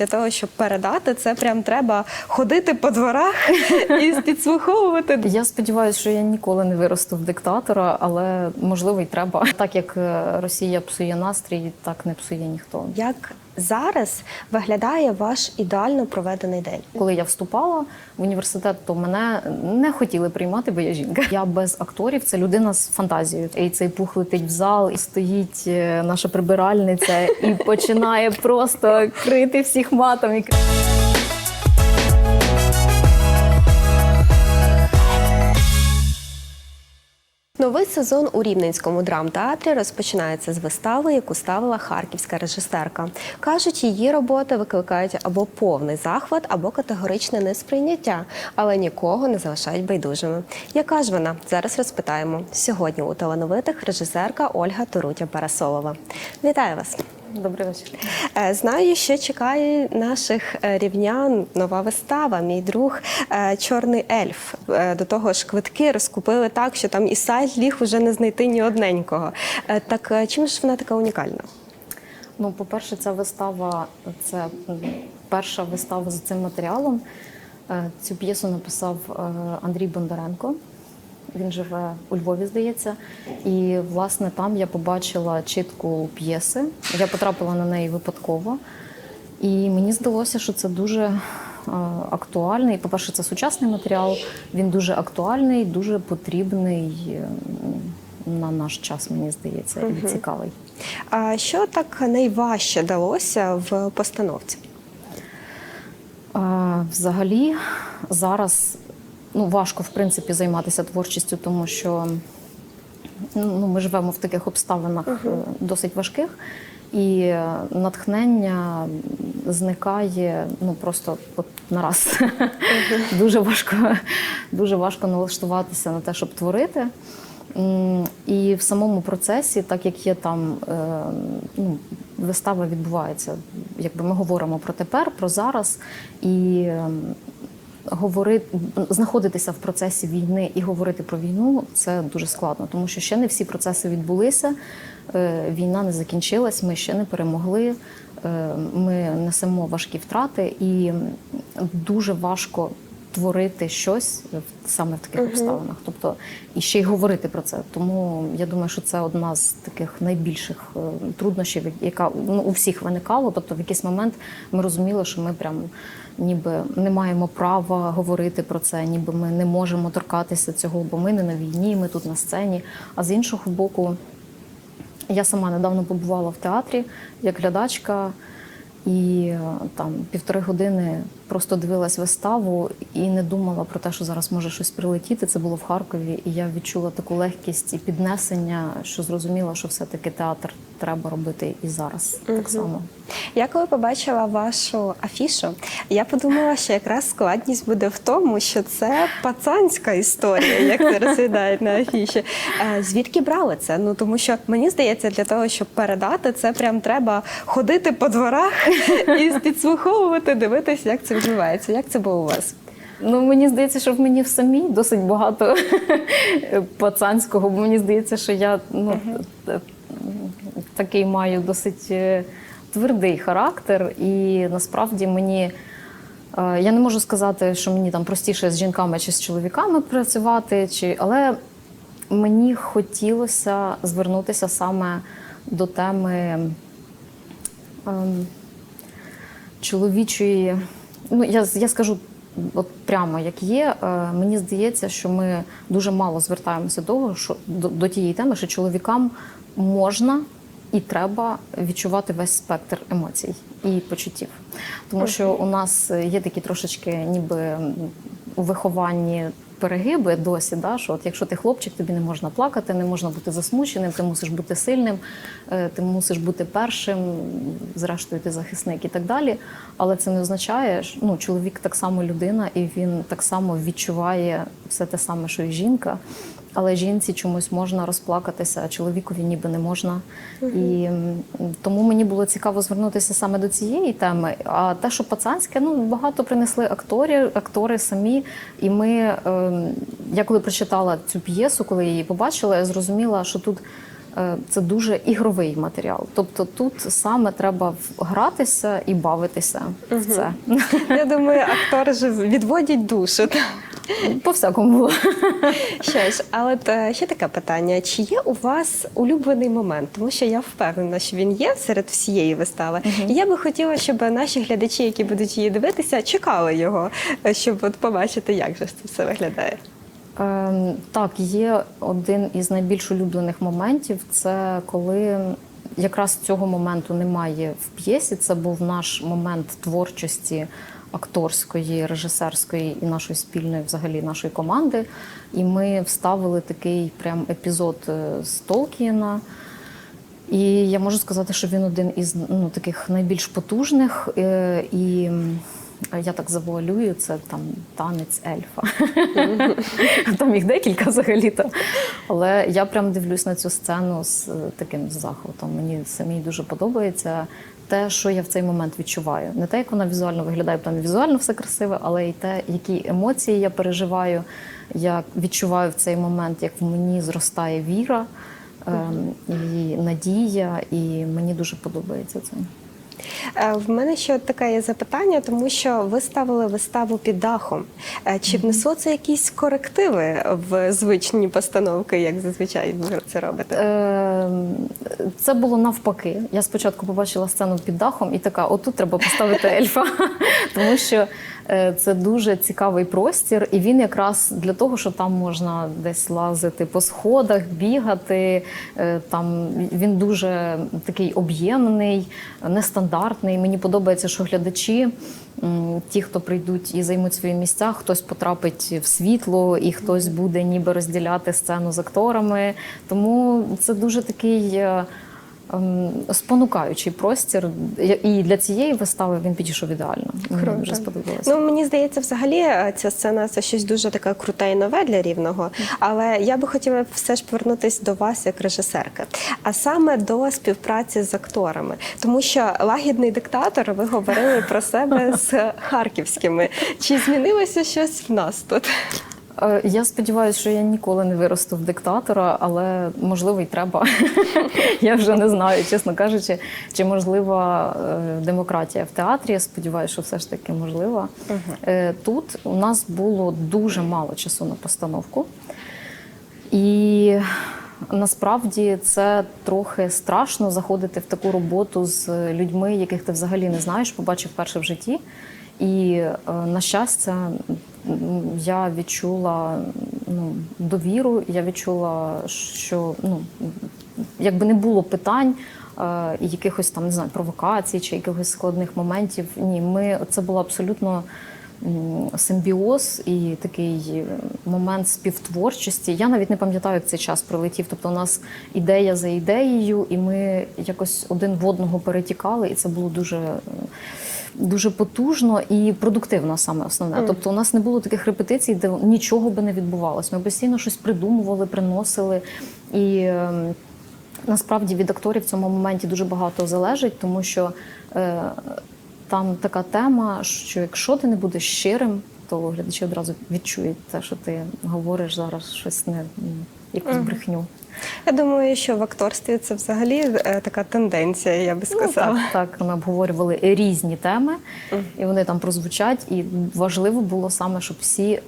для того, щоб передати, це прям треба ходити по дворах і підслуховувати. Я сподіваюся, що я ніколи не виросту в диктатора, але можливо й треба. Так як е, Росія псує настрій, так не псує ніхто. Як зараз виглядає ваш ідеально проведений день? Коли я вступала в університет, то мене не хотіли приймати, бо я жінка. Я без акторів, це людина з фантазією. І цей пух летить в зал, і стоїть е, наша прибиральниця і починає просто крити всіх матом. Новий сезон у Рівненському драмтеатрі розпочинається з вистави, яку ставила харківська режисерка. Кажуть, її роботи викликають або повний захват, або категоричне несприйняття, але нікого не залишають байдужими. Яка ж вона? Зараз розпитаємо. Сьогодні у талановитих режисерка Ольга Торутя Парасолова. Вітаю вас! Добрий вечір. Е, Знаю, що чекає наших е, рівнян нова вистава. Мій друг е, Чорний ельф. До того ж, квитки розкупили так, що там і сайт ліг уже не знайти ні одненького. Так чим ж вона така унікальна? Ну, по-перше, ця вистава це перша вистава з цим матеріалом. Цю п'єсу написав Андрій Бондаренко. Він живе у Львові, здається. І власне там я побачила чітку п'єси. Я потрапила на неї випадково. І мені здалося, що це дуже е, актуальний. По-перше, це сучасний матеріал. Він дуже актуальний, дуже потрібний е, на наш час, мені здається, і цікавий. А що так найважче далося в постановці? А, Взагалі зараз ну, важко в принципі займатися творчістю, тому що ну, ми живемо в таких обставинах е, досить важких, і е, натхнення зникає ну просто от нараз. дуже важко, дуже важко налаштуватися на те, щоб творити. І в самому процесі, так як є там е, ну, вистава відбувається, якби ми говоримо про тепер, про зараз і ем, говорити, знаходитися в процесі війни і говорити про війну це дуже складно, тому що ще не всі процеси відбулися. е, Війна не закінчилась, ми ще не перемогли. е, Ми несемо важкі втрати, і дуже важко творити щось саме в таких обставинах. Тобто і ще й говорити про це. Тому я думаю, що це одна з таких найбільших е, труднощів, яка ну, у всіх виникала. Тобто, в якийсь момент ми розуміли, що ми прям ніби не маємо права говорити про це, ніби ми не можемо торкатися цього, бо ми не на війні, ми тут на сцені. А з іншого боку, я сама недавно побувала в театрі як глядачка, і е, там півтори години просто дивилась виставу і не думала про те, що зараз може щось прилетіти. Це було в Харкові, і я відчула таку легкість і піднесення, що зрозуміла, що все-таки театр треба робити і зараз так само. Я коли побачила вашу афішу, я подумала, що якраз складність буде в тому, що це пацанська історія, як це розглядають на афіші. Е, Звідки брали це? Ну тому що мені здається, для того, щоб передати, це прям треба ходити по дворах і підслуховувати, дивитися, як це відбувається. Як це було у вас? Ну, мені здається, що в мені в самій досить багато пацанського, бо мені здається, що я ну, такий маю досить е, твердий характер, і насправді мені. е, Я не можу сказати, що мені там простіше з жінками чи з чоловіками працювати, чи... але мені хотілося звернутися саме до теми ем, чоловічої. Ну, я, я скажу от прямо як є. Е, мені здається, що ми дуже мало звертаємося до що до, до тієї теми, що чоловікам можна і треба відчувати весь спектр емоцій і почуттів. Тому що у нас є такі трошечки, ніби у вихованні. Перегиби досі, да, що от якщо ти хлопчик, тобі не можна плакати, не можна бути засмученим, ти мусиш бути сильним, е, ти мусиш бути першим, зрештою ти захисник і так далі. Але це не означає, що ну, чоловік так само людина, і він так само відчуває все те саме, що і жінка. Але жінці чомусь можна розплакатися, а чоловікові ніби не можна. І тому мені було цікаво звернутися саме до цієї теми. А те, що пацанське, ну багато принесли актори, актори самі. І ми, ем, я коли прочитала цю п'єсу, коли її побачила, я зрозуміла, що тут е, це дуже ігровий матеріал. Тобто тут саме треба гратися і бавитися в це. Я думаю, актори ж відводять душу. По всякому було. Що ж, а от е, ще таке питання: чи є у вас улюблений момент? Тому що я впевнена, що він є серед всієї вистави. І я би хотіла, щоб наші глядачі, які будуть її дивитися, чекали його, е, щоб от побачити, як же це все виглядає. Ем, Так, є один із найбільш улюблених моментів. Це коли якраз цього моменту немає в п'єсі. Це був наш момент творчості акторської, режисерської і нашої спільної, взагалі нашої команди. І ми вставили такий прям епізод е, з Толкіна. І я можу сказати, що він один із ну, таких найбільш потужних. е, І я так завуалюю, це там танець ельфа. Там їх декілька взагалі-то. Але я прям дивлюсь на цю сцену з е, таким захватом. Мені самій дуже подобається те, що я в цей момент відчуваю. Не те, як вона візуально виглядає, там візуально все красиве, але й те, які емоції я переживаю, я відчуваю в цей момент, як в мені зростає віра. ем, І надія, і мені дуже подобається це. Е, В мене ще таке є запитання, тому що ви ставили виставу під дахом. Е, Чи внесло це якісь корективи в звичні постановки, як зазвичай ви це робите? Е, Це було навпаки. Я спочатку побачила сцену під дахом і така: отут треба поставити ельфа, тому що це дуже цікавий простір, і він якраз для того, що там можна десь лазити по сходах, бігати. е, Там він дуже такий об'ємний, нестандартний. Мені подобається, що глядачі. Ті, хто прийдуть і займуть свої місця, хтось потрапить в світло, і хтось буде ніби розділяти сцену з акторами. Тому це дуже такий е, спонукаючий простір. І для цієї вистави він підійшов ідеально. Мені дуже сподобалося. Ну мені здається, взагалі е, ця сцена це щось дуже таке круте і нове для рівного. Але я би хотіла все ж повернутися до вас як режисерки, а саме до співпраці з акторами, тому що лагідний диктатор, ви говорили про себе з харківськими. Чи змінилося щось в нас тут? Е, Я сподіваюся, що я ніколи не виросту в диктатора, але можливо й треба. я вже не знаю, чесно кажучи, чи можлива е, демократія в театрі. Я сподіваюся, що все ж таки можлива. Е, Тут у нас було дуже мало часу на постановку. І насправді це трохи страшно заходити в таку роботу з людьми, яких ти взагалі не знаєш, побачив вперше в житті. І на щастя, я відчула ну, довіру, я відчула, що ну, якби не було питань. е, Якихось там не знаю провокацій чи якихось складних моментів. Ні, ми це було абсолютно симбіоз і такий момент співтворчості. Я навіть не пам'ятаю, як цей час пролетів. Тобто, у нас ідея за ідеєю, і ми якось один в одного перетікали, і це було дуже. Дуже потужно і продуктивно саме основне. Тобто, у нас не було таких репетицій, де нічого би не відбувалось. Ми постійно щось придумували, приносили. І ем, насправді від акторів в цьому моменті дуже багато залежить, тому що е, там така тема, що якщо ти не будеш щирим, то глядачі одразу відчують те, що ти говориш зараз щось не якусь брехню. Я думаю, що в акторстві це взагалі е, така тенденція, я би сказала. Ну, так, так, ми обговорювали різні теми, і вони там прозвучать. І важливо було саме, щоб всі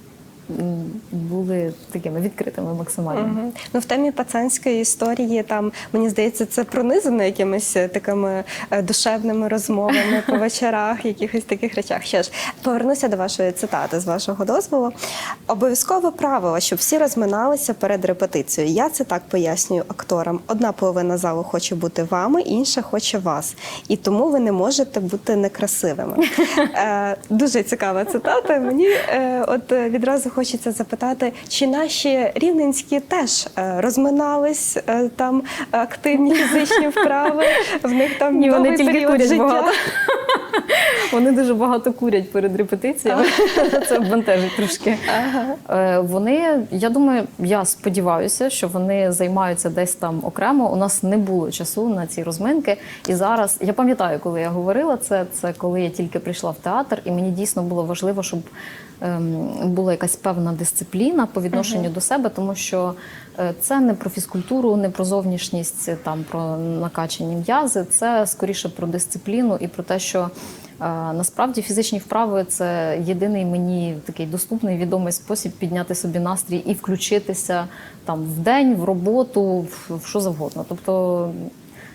були такими відкритими максимально. Мгм. Ну, в темі пацанської історії там мені здається, це пронизано якимись е, такими е, душевними розмовами по вечорах, якихось таких речах. Що ж, повернуся до вашої цитати з вашого дозволу. Обов'язкове правило, щоб всі розминалися перед репетицією. Я це так пояснюю акторам. Одна половина залу хоче бути вами, інша хоче вас. І тому ви не можете бути некрасивими. Е, Дуже цікава цитата. Мені от відразу хочеться запитати, чи наші рівненські теж е, розминались е, там активні фізичні вправи, в них там Ні, вони тільки курять життя. багато. Вони дуже багато курять перед репетиціями. Це бентежить трошки. Е, Вони, я думаю, я сподіваюся, що вони займаються десь там окремо. У нас не було часу на ці розминки. І зараз я пам'ятаю, коли я говорила це, це коли я тільки прийшла в театр, і мені дійсно було важливо, щоб була якась певна дисципліна по відношенню до себе, тому що е, це не про фізкультуру, не про зовнішність, там про накачані м'язи. Це скоріше про дисципліну і про те, що е, насправді фізичні вправи це єдиний мені такий доступний відомий спосіб підняти собі настрій і включитися там в день, в роботу, в, в що завгодно. Тобто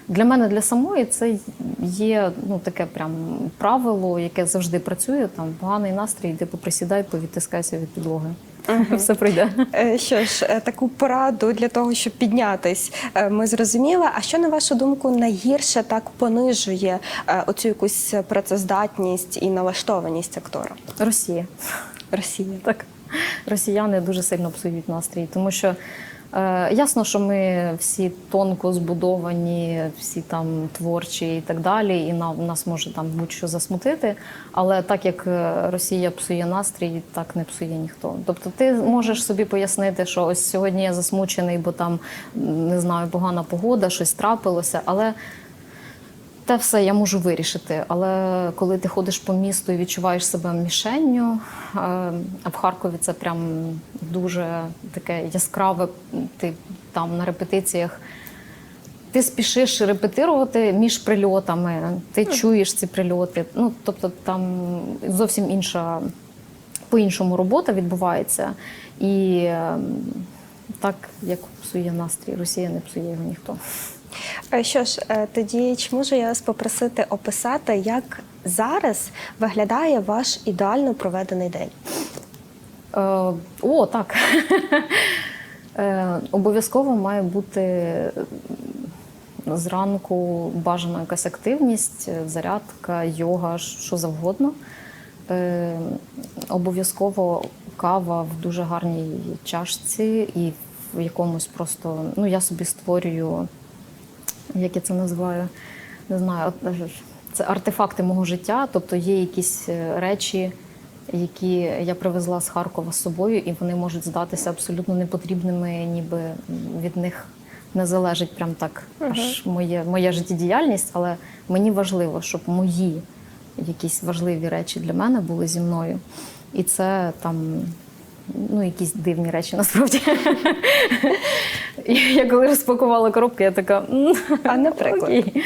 для мене, для самої, це є ну таке прям правило, яке завжди працює. Там поганий настрій, йди поприсідай, повідтискайся від підлоги. Все пройде. Е, Що ж, е, таку пораду для того, щоб піднятись, е, ми зрозуміли. А що на вашу думку найгірше так понижує оцю якусь працездатність і налаштованість актора? Росія. Росія. Так. Росіяни дуже сильно псують настрій, тому що ясно, що ми всі тонко збудовані, всі там творчі і так далі, і нас може там будь-що засмутити. Але так як е, Росія псує настрій, так не псує ніхто. Тобто, ти можеш собі пояснити, що ось сьогодні я засмучений, бо там не знаю, погана погода, щось трапилося, але. Те все я можу вирішити, але коли ти ходиш по місту і відчуваєш себе мішенню, е, а в Харкові це прям дуже таке яскраве. Ти там на репетиціях. Ти спішиш репетирувати між прильотами, ти чуєш ці прильоти. Ну тобто там зовсім інша по-іншому робота відбувається. І е, так як псує настрій, Росія не псує його ніхто. Е, Що ж, е, тоді чи можу я вас попросити описати, як зараз виглядає ваш ідеально проведений день? Е, о, так. Обов'язково має бути зранку бажана якась активність, зарядка, йога, що завгодно. Обов'язково кава в дуже гарній чашці і в якомусь просто. Ну, я собі створюю, як я це називаю, не знаю, е, це артефакти мого життя, тобто є якісь е, речі, які я привезла з Харкова з собою, і вони можуть здатися абсолютно непотрібними, ніби від них не залежить прям так аж моє, моя життєдіяльність, але мені важливо, щоб мої якісь важливі речі для мене були зі мною. І це там. Ну, якісь дивні речі насправді. Я коли розпакувала коробки, я така. «М, А наприклад? окей».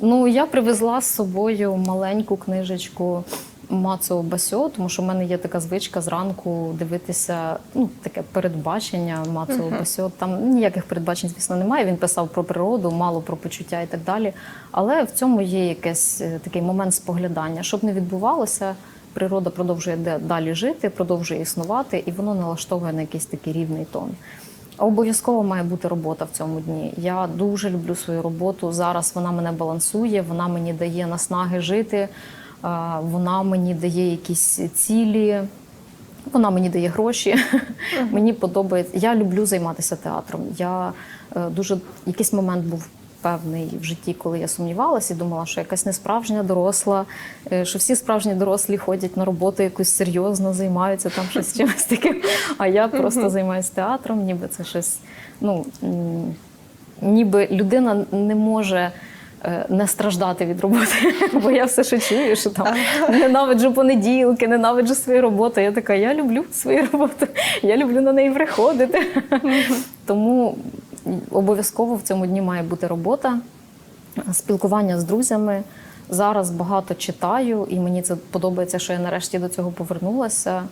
Ну, я привезла з собою маленьку книжечку Мацо Басьо, тому що в мене є така звичка зранку дивитися, ну, таке передбачення Мацо Басьо. Там ніяких передбачень, звісно, немає. Він писав про природу, мало про почуття і так далі. Але в цьому є якийсь е, такий момент споглядання. Щоб не відбувалося, природа продовжує далі жити, продовжує існувати, і воно налаштовує на якийсь такий рівний тон. Обов'язково має бути робота в цьому дні. Я дуже люблю свою роботу. Зараз вона мене балансує, вона мені дає наснаги жити, вона мені дає якісь цілі, вона мені дає гроші. Мені подобається. Я люблю займатися театром. Я е, дуже якийсь момент був. Певний в житті, коли я сумнівалася і думала, що якась несправжня доросла, е, що всі справжні дорослі ходять на роботу якусь серйозно, займаються там щось чимось таким. А я просто займаюся театром, ніби це щось. Ну ніби людина не може е, не страждати від роботи, бо я все ще чую, що там ненавиджу понеділки, ненавиджу свою роботу. Я така, я люблю свою роботу, я люблю на неї приходити. Тому обов'язково в цьому дні має бути робота, спілкування з друзями. Зараз багато читаю, і мені це подобається, що я нарешті до цього повернулася.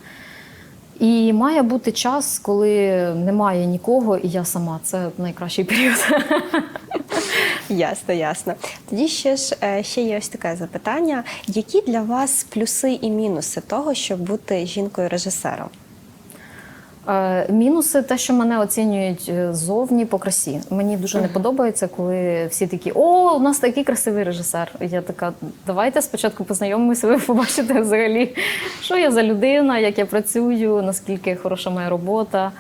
І має бути час, коли немає нікого, і я сама. Це найкращий період. Ясно, ясно. Тоді ще ж е, ще є ось таке запитання: які для вас плюси і мінуси того, щоб бути жінкою-режисером? Е, Мінуси те, що мене оцінюють е, зовні по красі. Мені дуже не подобається, коли всі такі: о, у нас такий красивий режисер. Я така, давайте спочатку познайомимося, ви побачите взагалі, що я за людина, як я працюю, наскільки хороша моя робота.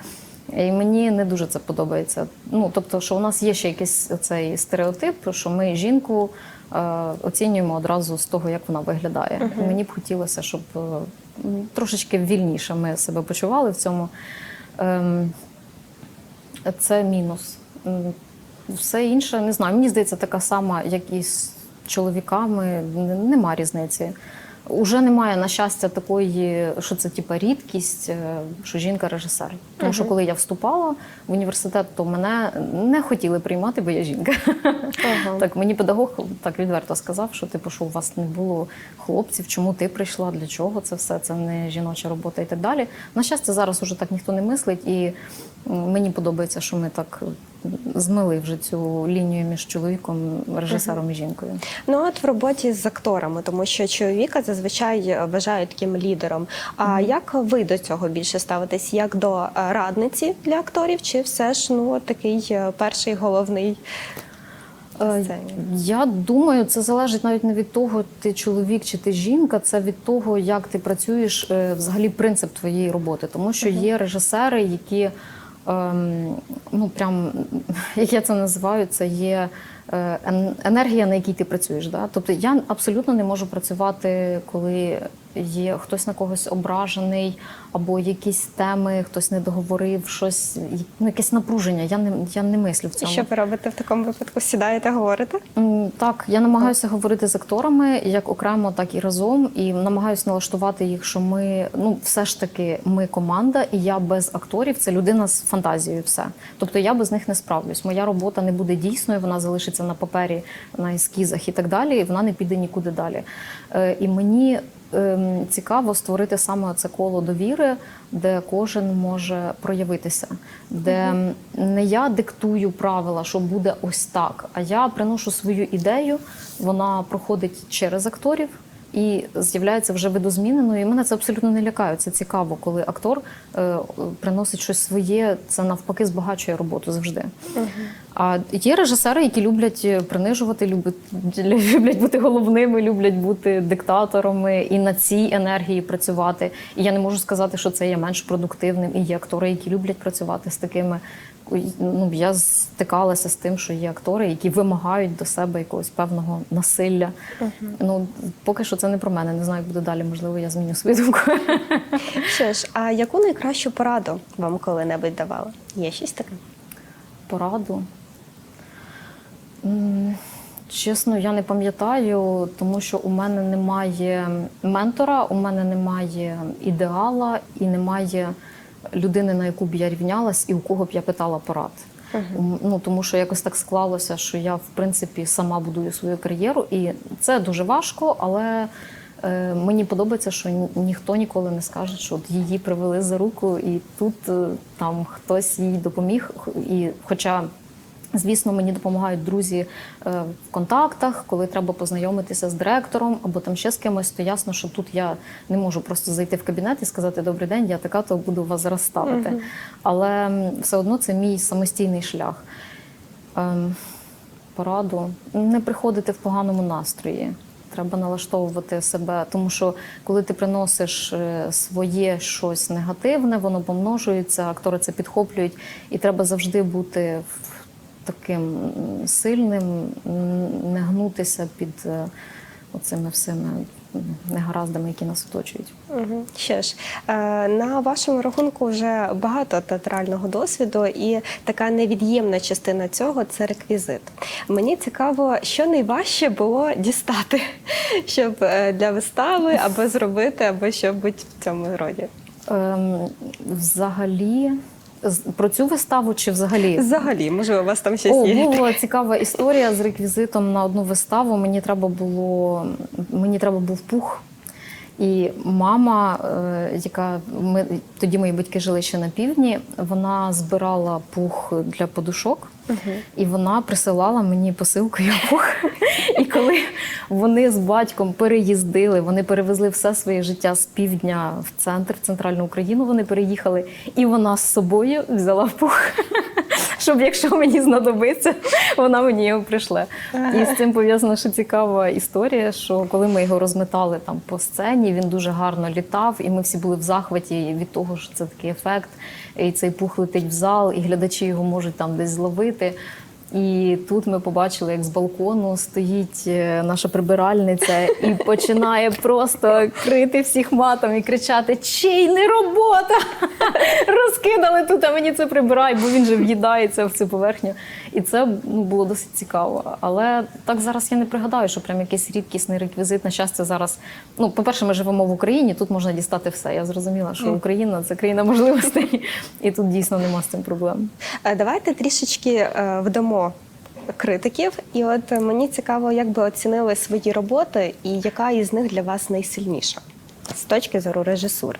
І мені не дуже це подобається. Ну, тобто, що у нас є ще якийсь цей стереотип, що ми жінку оцінюємо одразу з того, як вона виглядає. Мені б хотілося, щоб е, трошечки вільніше ми себе почували в цьому. Ем, це мінус. Все інше не знаю. Мені здається, така сама, як і з чоловіками, нема різниці. Уже немає, на щастя, такої, що це типа рідкість, е, що жінка режисер. Тому що коли я вступала в університет, то мене не хотіли приймати, бо я жінка. Ага. Так мені педагог так відверто сказав, що типу, що у вас не було хлопців, чому ти прийшла, для чого це все, це не жіноча робота і так далі. На щастя, зараз уже так ніхто не мислить, і мені подобається, що ми так змили вже цю лінію між чоловіком, режисером і жінкою. Ну от в роботі з акторами, тому що чоловіка зазвичай вважають таким лідером. А як ви до цього більше ставитесь? Як до е, радниці для акторів, чи все ж ну такий е, перший головний? Е, сцені? Я думаю, це залежить навіть не від того, ти чоловік чи ти жінка, це від того, як ти працюєш, е, взагалі принцип твоєї роботи. Тому що є режисери, які ну прям як я це називаю, це є е, енергія, на якій ти працюєш. Да? Тобто я абсолютно не можу працювати, коли є хтось на когось ображений, або якісь теми, хтось не договорив, щось ну, якесь напруження. Я не я не мислю в І цьому. що ви робите в такому випадку? Сідаєте, говорите? Так, я намагаюся говорити з акторами як окремо, так і разом, і намагаюся налаштувати їх, що ми ну все ж таки ми команда, і я без акторів це людина з фантазією. Все, тобто я без них не справлюсь. Моя робота не буде дійсною, вона залишиться на папері, на ескізах і так далі. І вона не піде нікуди далі. Е, І мені цікаво створити саме це коло довіри, де кожен може проявитися, де не я диктую правила, що буде ось так, а я приношу свою ідею, вона проходить через акторів. І з'являється вже видозміненою. І мене це абсолютно не лякає. Це цікаво, коли актор е, приносить щось своє. Це навпаки збагачує роботу завжди. А є режисери, які люблять е, принижувати, люблять, люблять бути головними, люблять бути диктаторами і на цій енергії працювати. І я не можу сказати, що це є менш продуктивним. І є актори, які люблять працювати з такими. Ну, я стикалася з тим, що є актори, які вимагають до себе якогось певного насилля. Ну, поки що це не про мене. Не знаю, як буде далі. Можливо, я зміню свою думку. Що ж, а яку найкращу пораду вам коли-небудь давали? Є щось таке? пораду. Чесно, я не пам'ятаю, тому що у мене немає ментора, у мене немає ідеала і немає людини, на яку б я рівнялась і у кого б я питала порад. М, Ну, тому що якось так склалося, що я в принципі сама будую свою кар'єру, і це дуже важко, але е, мені подобається, що ні- ніхто ніколи не скаже, що от її привели за руку, і тут е, там хтось їй допоміг. І хоча Звісно, мені допомагають друзі е, в контактах, коли треба познайомитися з директором або там ще з кимось, то ясно, що тут я не можу просто зайти в кабінет і сказати Добрий день, я така, то буду вас зараз ставити. Але все одно це мій самостійний шлях. Ем, Пораду не приходити в поганому настрої. Треба налаштовувати себе, тому що коли ти приносиш е, своє щось негативне, воно помножується, актори це підхоплюють, і треба завжди бути в- таким сильним, не гнутися під е, оцими всіми негараздами, які нас оточують. Угу. Що ж, е, на вашому рахунку вже багато театрального досвіду, і така невід'ємна частина цього це реквізит. Мені цікаво, що найважче було дістати, щоб е, для вистави або зробити, або щоб бути в цьому роді. Ем, взагалі, про цю виставу чи взагалі? Взагалі, може, у вас там щось О, є? була цікава історія з реквізитом на одну виставу. Мені треба було мені треба був пух. І мама, е, яка ми тоді мої батьки жили ще на півдні, вона збирала пух для подушок, і вона присилала мені посилкою пух. І коли вони з батьком переїздили, вони перевезли все своє життя з півдня в центр, в центральну Україну. Вони переїхали, і вона з собою взяла пух. Щоб якщо мені знадобиться, вона мені його прийшле. І з цим пов'язана ще цікава історія, що коли ми його розметали там по сцені, він дуже гарно літав, і ми всі були в захваті від того, що це такий ефект. І цей пух летить в зал, і глядачі його можуть там десь зловити. І тут ми побачили, як з балкону стоїть е, наша прибиральниця і починає просто крити всіх матом і кричати: Чий не робота! Розкидали тут, а мені це прибирай, бо він же в'їдається в цю поверхню. І це ну, було досить цікаво. Але так зараз я не пригадаю, що прям якийсь рідкісний реквізит. На щастя, зараз. Ну, по-перше, ми живемо в Україні, тут можна дістати все. Я зрозуміла, що Україна це країна можливостей, і тут дійсно нема з цим проблем. Е, Давайте трішечки е, вдамо критиків. І от мені цікаво, як би оцінили свої роботи і яка із них для вас найсильніша з точки зору режисури.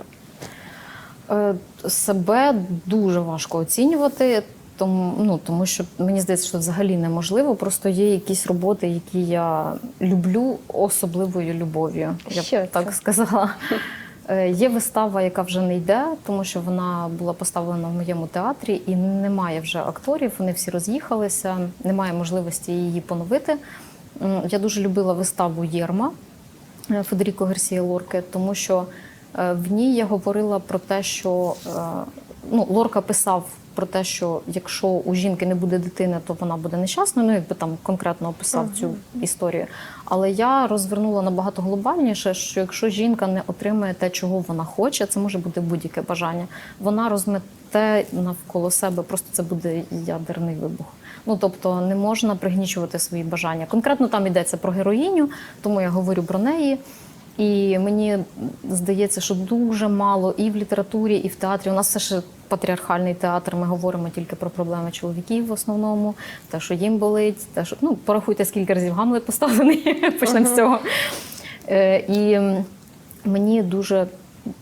Е, Себе дуже важко оцінювати, тому, ну, тому що мені здається, що взагалі неможливо. Просто є якісь роботи, які я люблю особливою любов'ю. Я Що б так це? сказала. Е, Є вистава, яка вже не йде, тому що вона була поставлена в моєму театрі, і немає вже акторів. Вони всі роз'їхалися, немає можливості її поновити. Я дуже любила виставу Єрма е, Федеріко Гарсія Лорки, тому що е, в ній я говорила про те, що ну, Лорка писав про те, що якщо у жінки не буде дитини, то вона буде нещасною. Ну, якби там конкретно описав цю історію. Але я розвернула набагато глобальніше, що якщо жінка не отримає те, чого вона хоче, це може бути будь-яке бажання. Вона розмете навколо себе, просто це буде ядерний вибух. Ну тобто не можна пригнічувати свої бажання. Конкретно там йдеться про героїню, тому я говорю про неї. І мені здається, що дуже мало і в літературі, і в театрі. У нас все ж патріархальний театр. Ми говоримо тільки про проблеми чоловіків в основному, те, що їм болить, те, що ну порахуйте, скільки разів Гамлет поставлений. Почнемо з цього. Е, І мені дуже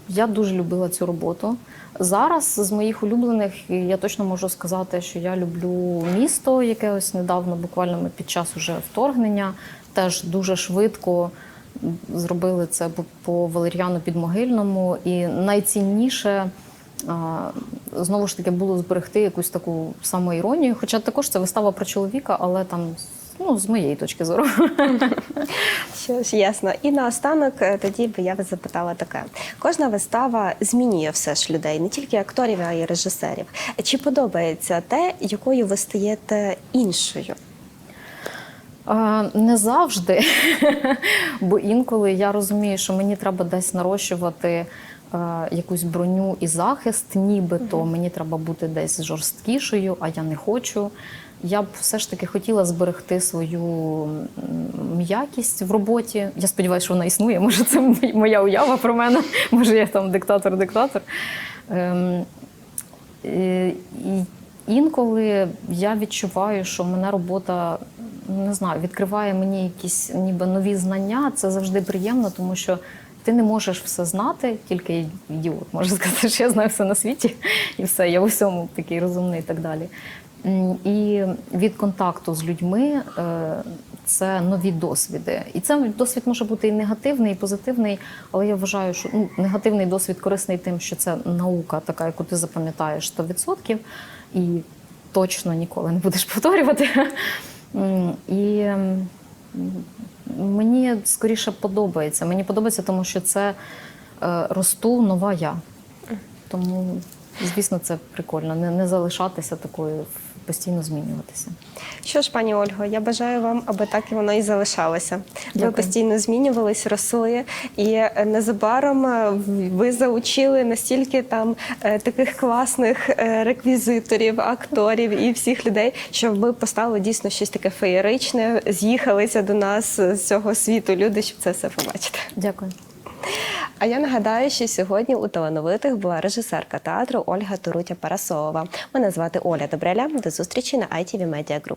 я дуже любила цю роботу. Зараз з моїх улюблених я точно можу сказати, що я люблю місто, яке ось недавно, буквально під час уже вторгнення, теж дуже швидко зробили це по- Валеріану Підмогильному. І найцінніше знову ж таки було зберегти якусь таку самоіронію. Хоча також це вистава про чоловіка, але там ну, з моєї точки зору. Що ж ясно. І наостанок е, тоді би я запитала таке: кожна вистава змінює все ж людей, не тільки акторів, а й режисерів. Чи подобається те, якою ви стаєте іншою? Не завжди, бо інколи я розумію, що мені треба десь нарощувати е, якусь броню і захист, нібито мені треба бути десь жорсткішою, а я не хочу. Я б все ж таки хотіла зберегти свою м'якість в роботі. Я сподіваюся, що вона існує. Може, це моя уява про мене. Може, я там диктатор-диктатор. Ем, інколи я відчуваю, що мене робота не знаю, відкриває мені якісь ніби нові знання. Це завжди приємно, тому що ти не можеш все знати, тільки ідіот може сказати, що я знаю все на світі, і все, я в усьому такий розумний і так далі. І від контакту з людьми е, це нові досвіди. І це досвід може бути і негативний, і позитивний, але я вважаю, що ну, негативний досвід корисний тим, що це наука, така, яку ти запам'ятаєш 100%, і точно ніколи не будеш повторювати. І мені скоріше подобається. Мені подобається, тому що це е, росту нова я. Тому, звісно, це прикольно. Не, не залишатися такою, постійно змінюватися. Що ж, пані Ольго, я бажаю вам, аби так і воно і залишалося. Ви постійно змінювались, росли, і е, незабаром е, ви заучили настільки там е, таких класних реквізиторів, акторів і всіх людей, що ви поставили дійсно щось таке феєричне, з'їхалися до нас з цього світу люди, щоб це все побачити. Дякую. А я нагадаю, що сьогодні у талановитих була режисерка театру Ольга Турутя Парасова. Мене звати Оля Добреля. До зустрічі на ITV Media Group.